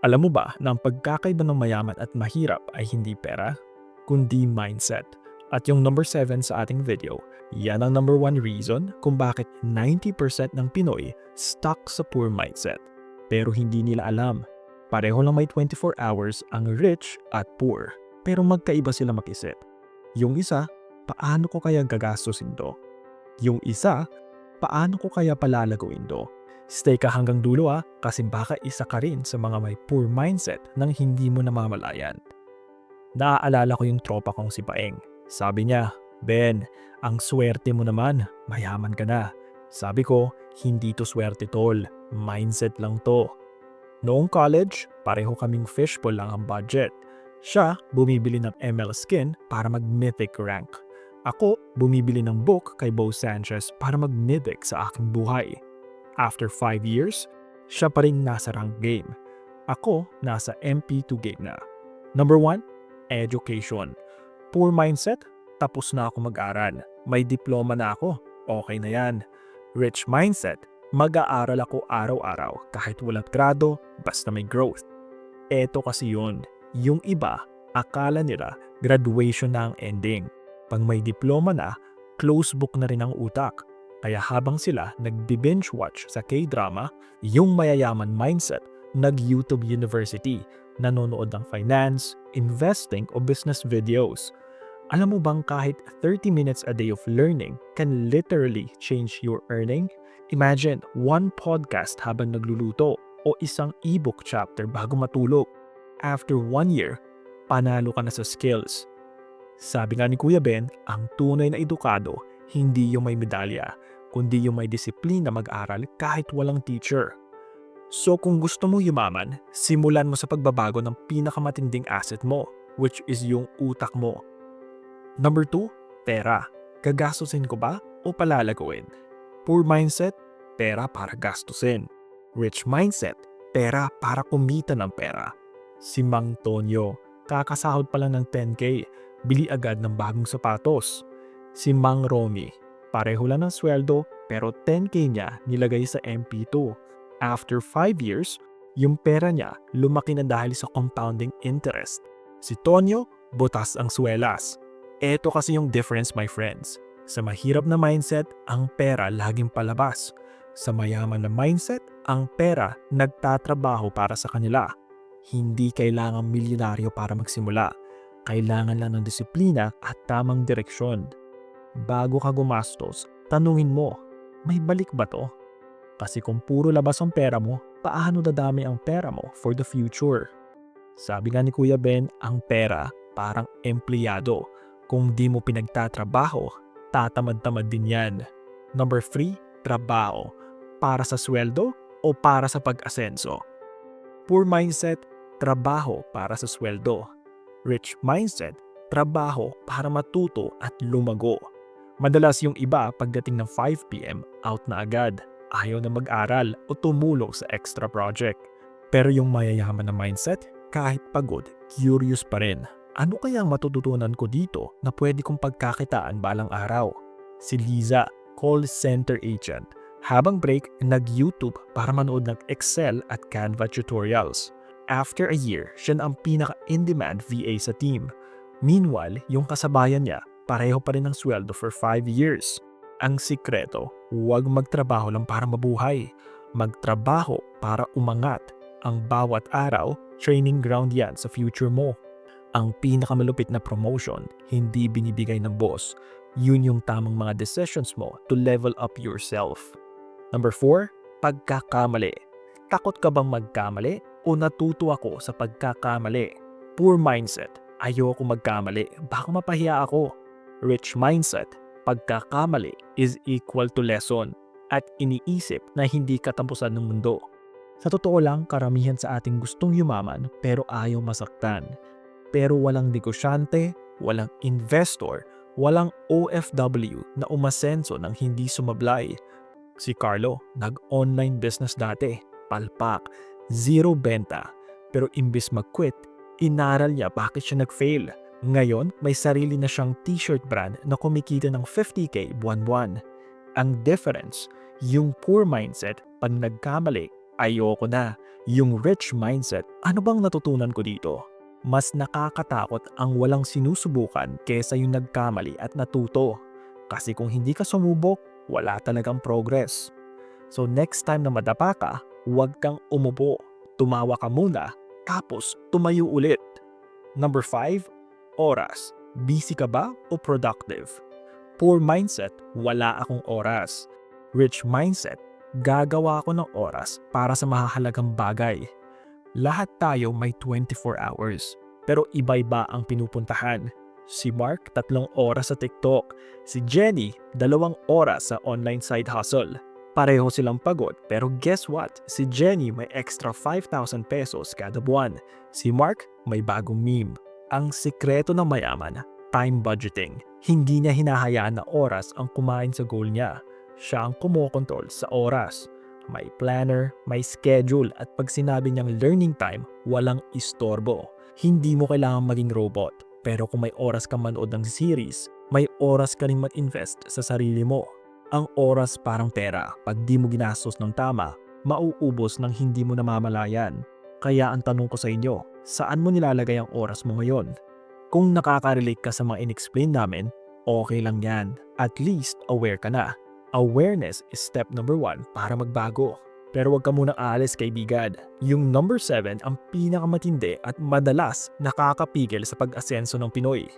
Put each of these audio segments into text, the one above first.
Alam mo ba na ang pagkakaiba ng mayaman at mahirap ay hindi pera, kundi mindset. At yung number 7 sa ating video, yan ang number 1 reason kung bakit 90% ng Pinoy stuck sa poor mindset. Pero hindi nila alam, pareho lang may 24 hours ang rich at poor. Pero magkaiba sila mag-isip. Yung isa, paano ko kaya gagastusin to? Yung isa, paano ko kaya palalaguin to? Stay ka hanggang dulo ah, kasi baka isa ka rin sa mga may poor mindset nang hindi mo namamalayan. Naaalala ko yung tropa kong si Paeng. Sabi niya, Ben, ang swerte mo naman, mayaman ka na. Sabi ko, hindi to swerte tol, mindset lang to. Noong college, pareho kaming fishbowl lang ang budget. Siya, bumibili ng ML skin para mag-mythic rank. Ako, bumibili ng book kay Bo Sanchez para mag-mythic sa aking buhay. After 5 years, siya pa rin nasa rank game. Ako, nasa MP2 game na. Number 1, education. Poor mindset, tapos na ako mag-aral. May diploma na ako, okay na yan. Rich mindset, mag-aaral ako araw-araw kahit walang grado, basta may growth. Eto kasi yun, yung iba, akala nila graduation na ang ending. Pag may diploma na, close book na rin ang utak. Kaya habang sila nagbi-binge watch sa K-drama, yung mayayaman mindset, nag-YouTube University, nanonood ng finance, investing o business videos. Alam mo bang kahit 30 minutes a day of learning can literally change your earning? Imagine one podcast habang nagluluto o isang ebook chapter bago matulog. After one year, panalo ka na sa skills. Sabi nga ni Kuya Ben, ang tunay na edukado, hindi yung may medalya, kundi yung may disiplina mag-aral kahit walang teacher. So kung gusto mo yumaman, simulan mo sa pagbabago ng pinakamatinding asset mo, which is yung utak mo. Number 2, pera. Gagastusin ko ba o palalagawin? Poor mindset, pera para gastusin. Rich mindset, pera para kumita ng pera. Si Mang Tonyo, kakasahod pa lang ng 10k, bili agad ng bagong sapatos. Si Mang Romy, Pareho lang ng sweldo pero 10k niya nilagay sa MP2. After 5 years, yung pera niya lumaki na dahil sa compounding interest. Si Tonyo, butas ang swelas. Ito kasi yung difference my friends. Sa mahirap na mindset, ang pera laging palabas. Sa mayaman na mindset, ang pera nagtatrabaho para sa kanila. Hindi kailangang milyonaryo para magsimula. Kailangan lang ng disiplina at tamang direksyon. Bago ka gumastos, tanungin mo, may balik ba to? Kasi kung puro labas ang pera mo, paano dadami ang pera mo for the future? Sabi nga ni Kuya Ben, ang pera parang empleyado. Kung di mo pinagtatrabaho, tatamad-tamad din yan. Number 3, trabaho. Para sa sweldo o para sa pag-asenso? Poor mindset, trabaho para sa sweldo. Rich mindset, trabaho para matuto at lumago. Madalas yung iba pagdating ng 5pm out na agad, ayaw na mag-aral o tumulong sa extra project. Pero yung mayayaman na mindset, kahit pagod, curious pa rin. Ano kaya ang matututunan ko dito na pwede kong pagkakitaan balang araw? Si Liza, call center agent. Habang break, nag-YouTube para manood ng Excel at Canva tutorials. After a year, siya na ang pinaka-in-demand VA sa team. Meanwhile, yung kasabayan niya, pareho pa rin ang sweldo for 5 years. Ang sikreto, huwag magtrabaho lang para mabuhay. Magtrabaho para umangat. Ang bawat araw, training ground yan sa future mo. Ang pinakamalupit na promotion, hindi binibigay ng boss. Yun yung tamang mga decisions mo to level up yourself. Number 4, pagkakamali. Takot ka bang magkamali o natuto ako sa pagkakamali? Poor mindset. Ayoko magkamali. Baka mapahiya ako rich mindset, pagkakamali is equal to lesson at iniisip na hindi katampusan ng mundo. Sa totoo lang, karamihan sa ating gustong yumaman pero ayaw masaktan. Pero walang negosyante, walang investor, walang OFW na umasenso ng hindi sumablay. Si Carlo, nag-online business dati, palpak, zero benta. Pero imbis mag-quit, inaral niya bakit siya nag-fail ngayon, may sarili na siyang t-shirt brand na kumikita ng 50k buwan-buwan. Ang difference, yung poor mindset, pag nagkamali, ayoko na. Yung rich mindset, ano bang natutunan ko dito? Mas nakakatakot ang walang sinusubukan kesa yung nagkamali at natuto. Kasi kung hindi ka sumubok, wala talagang progress. So next time na madapa ka, huwag kang umupo. Tumawa ka muna, tapos tumayo ulit. Number 5, oras. Busy ka ba o productive? Poor mindset, wala akong oras. Rich mindset, gagawa ako ng oras para sa mahahalagang bagay. Lahat tayo may 24 hours, pero iba-iba ang pinupuntahan. Si Mark, tatlong oras sa TikTok. Si Jenny, dalawang oras sa online side hustle. Pareho silang pagod, pero guess what? Si Jenny may extra 5,000 pesos kada buwan. Si Mark may bagong meme. Ang sikreto ng mayaman, time budgeting. Hindi niya hinahayaan na oras ang kumain sa goal niya. Siya ang kumokontrol sa oras. May planner, may schedule at pag sinabi niyang learning time, walang istorbo. Hindi mo kailangan maging robot. Pero kung may oras ka manood ng series, may oras ka rin mag-invest sa sarili mo. Ang oras parang pera. Pag di mo ginastos ng tama, mauubos ng hindi mo namamalayan. Kaya ang tanong ko sa inyo, saan mo nilalagay ang oras mo ngayon? Kung nakaka-relate ka sa mga in-explain namin, okay lang yan. At least aware ka na. Awareness is step number one para magbago. Pero huwag ka munang aalis kaibigan. Yung number 7 ang pinakamatindi at madalas nakakapigil sa pag-asenso ng Pinoy.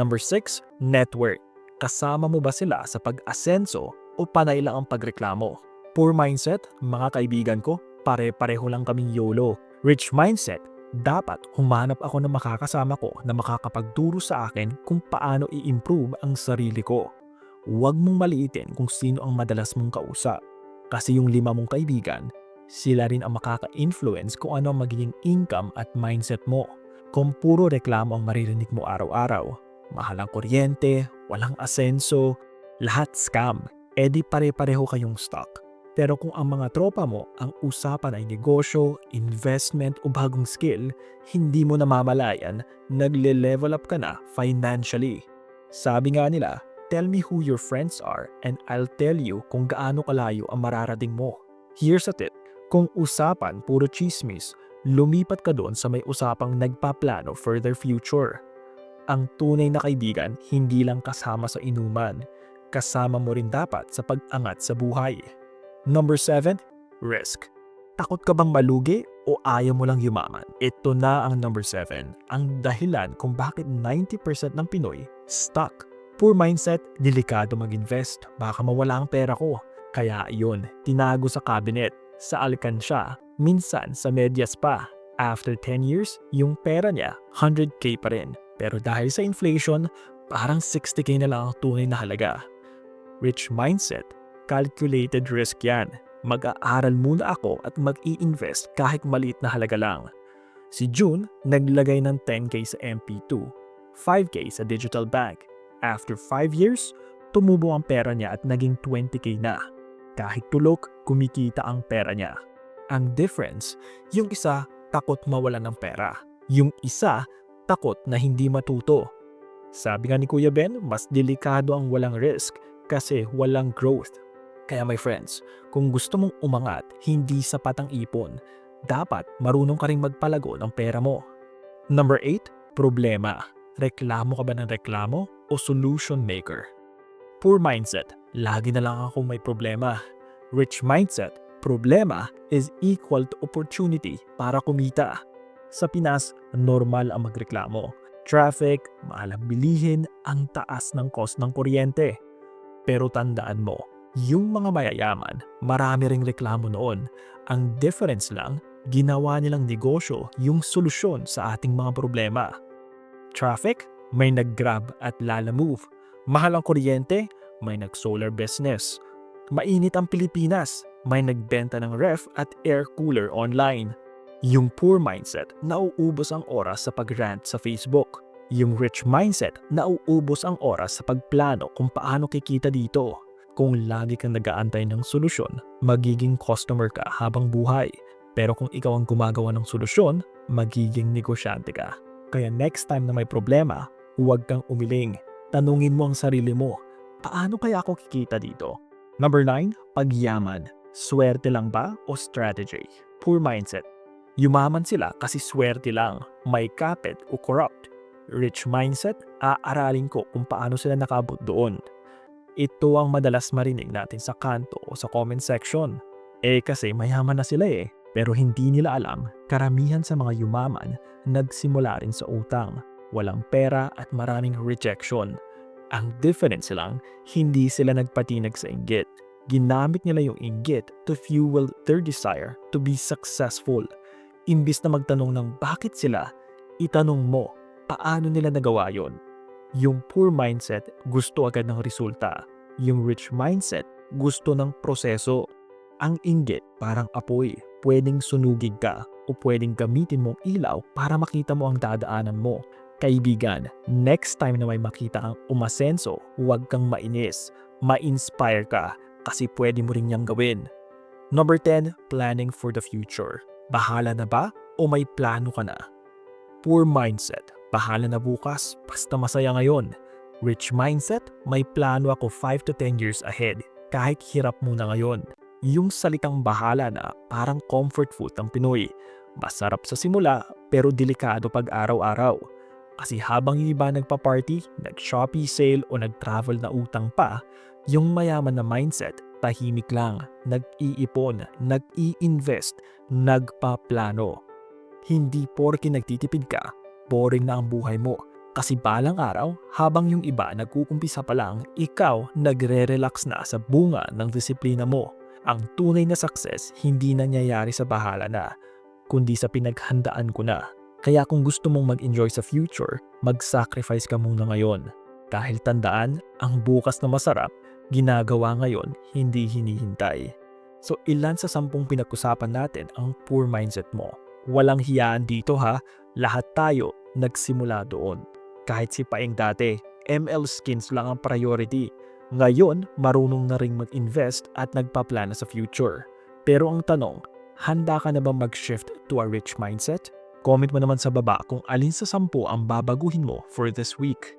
Number 6, network. Kasama mo ba sila sa pag-asenso o panay lang ang pagreklamo? Poor mindset, mga kaibigan ko, pare-pareho lang kaming YOLO. Rich mindset, dapat humanap ako ng makakasama ko na makakapagturo sa akin kung paano i-improve ang sarili ko. Huwag mong maliitin kung sino ang madalas mong kausap. Kasi yung lima mong kaibigan, sila rin ang makaka-influence kung ano ang magiging income at mindset mo. Kung puro reklamo ang maririnig mo araw-araw, mahal ang kuryente, walang asenso, lahat scam, edi pare-pareho kayong stock. Pero kung ang mga tropa mo ang usapan ay negosyo, investment o bagong skill, hindi mo namamalayan, nagle-level up ka na financially. Sabi nga nila, tell me who your friends are and I'll tell you kung gaano kalayo ang mararating mo. Here's a tip, kung usapan puro chismis, lumipat ka doon sa may usapang nagpaplano for their future. Ang tunay na kaibigan hindi lang kasama sa inuman, kasama mo rin dapat sa pag-angat sa buhay. Number 7, risk. Takot ka bang malugi o ayaw mo lang yumaman? Ito na ang number 7, ang dahilan kung bakit 90% ng Pinoy stuck Poor mindset, delikado mag-invest, baka mawala ang pera ko. Kaya yun, tinago sa cabinet, sa alkansya, minsan sa medyas pa. After 10 years, yung pera niya 100k pa rin. Pero dahil sa inflation, parang 60k na lang ang tunay na halaga. Rich mindset, calculated risk yan. Mag-aaral muna ako at mag-i-invest kahit maliit na halaga lang. Si June, naglagay ng 10k sa MP2, 5k sa digital bank, After 5 years, tumubo ang pera niya at naging 20k na. Kahit tulok, kumikita ang pera niya. Ang difference, yung isa takot mawalan ng pera. Yung isa takot na hindi matuto. Sabi nga ni Kuya Ben, mas delikado ang walang risk kasi walang growth. Kaya my friends, kung gusto mong umangat, hindi sapat ang ipon. Dapat marunong ka rin magpalago ng pera mo. Number 8, problema. Reklamo ka ba ng reklamo o solution maker? Poor mindset, lagi na lang ako may problema. Rich mindset, problema is equal to opportunity para kumita. Sa Pinas, normal ang magreklamo. Traffic, mahal ang bilihin, ang taas ng cost ng kuryente. Pero tandaan mo, yung mga mayayaman, marami ring reklamo noon. Ang difference lang, ginawa nilang negosyo yung solusyon sa ating mga problema. Traffic, may nag-grab at Lala Move. Mahal ang kuryente, may nag-solar business. Mainit ang Pilipinas, may nagbenta ng ref at air cooler online. Yung poor mindset, nauubos ang oras sa pag-rant sa Facebook. Yung rich mindset, nauubos ang oras sa pagplano kung paano kikita dito. Kung lagi kang nag-aantay ng solusyon, magiging customer ka habang buhay. Pero kung ikaw ang gumagawa ng solusyon, magiging negosyante ka. Kaya next time na may problema, huwag kang umiling. Tanungin mo ang sarili mo, paano kaya ako kikita dito? Number 9, pagyaman. Swerte lang ba o strategy? Poor mindset. Yumaman sila kasi swerte lang, may kapit o corrupt. Rich mindset, aaralin ko kung paano sila nakabot doon. Ito ang madalas marinig natin sa kanto o sa comment section. Eh kasi mayaman na sila eh, pero hindi nila alam, karamihan sa mga yumaman nagsimula rin sa utang, walang pera at maraming rejection. Ang difference lang, hindi sila nagpatinag sa inggit. Ginamit nila yung inggit to fuel their desire to be successful. Imbis na magtanong ng bakit sila, itanong mo, paano nila nagawa yon? Yung poor mindset, gusto agad ng resulta. Yung rich mindset, gusto ng proseso. Ang inggit, parang apoy, pwedeng sunugin ka o pwedeng gamitin mong ilaw para makita mo ang dadaanan mo. Kaibigan, next time na may makita kang umasenso, huwag kang mainis. Ma-inspire ka kasi pwede mo rin niyang gawin. Number 10, planning for the future. Bahala na ba o may plano ka na? Poor mindset, bahala na bukas, basta masaya ngayon. Rich mindset, may plano ako 5 to 10 years ahead, kahit hirap muna ngayon. Yung salitang bahala na parang comfort food ng Pinoy. Masarap sa simula pero delikado pag araw-araw. Kasi habang yung iba nagpa-party, nag-Shopee sale o nag-travel na utang pa, yung mayaman na mindset, tahimik lang, nag-iipon, nag-i-invest, nagpa-plano. Hindi porke nagtitipid ka, boring na ang buhay mo. Kasi balang araw, habang yung iba nagkukumpisa pa lang, ikaw nagre-relax na sa bunga ng disiplina mo. Ang tunay na success hindi nangyayari sa bahala na, kundi sa pinaghandaan ko na. Kaya kung gusto mong mag-enjoy sa future, mag-sacrifice ka muna ngayon. Dahil tandaan, ang bukas na masarap, ginagawa ngayon, hindi hinihintay. So ilan sa sampung pinag-usapan natin ang poor mindset mo. Walang hiyaan dito ha, lahat tayo nagsimula doon. Kahit si Paeng dati, ML skins lang ang priority. Ngayon, marunong na ring mag-invest at nagpaplana sa future. Pero ang tanong, handa ka na ba mag-shift to a rich mindset? Comment mo naman sa baba kung alin sa sampu ang babaguhin mo for this week.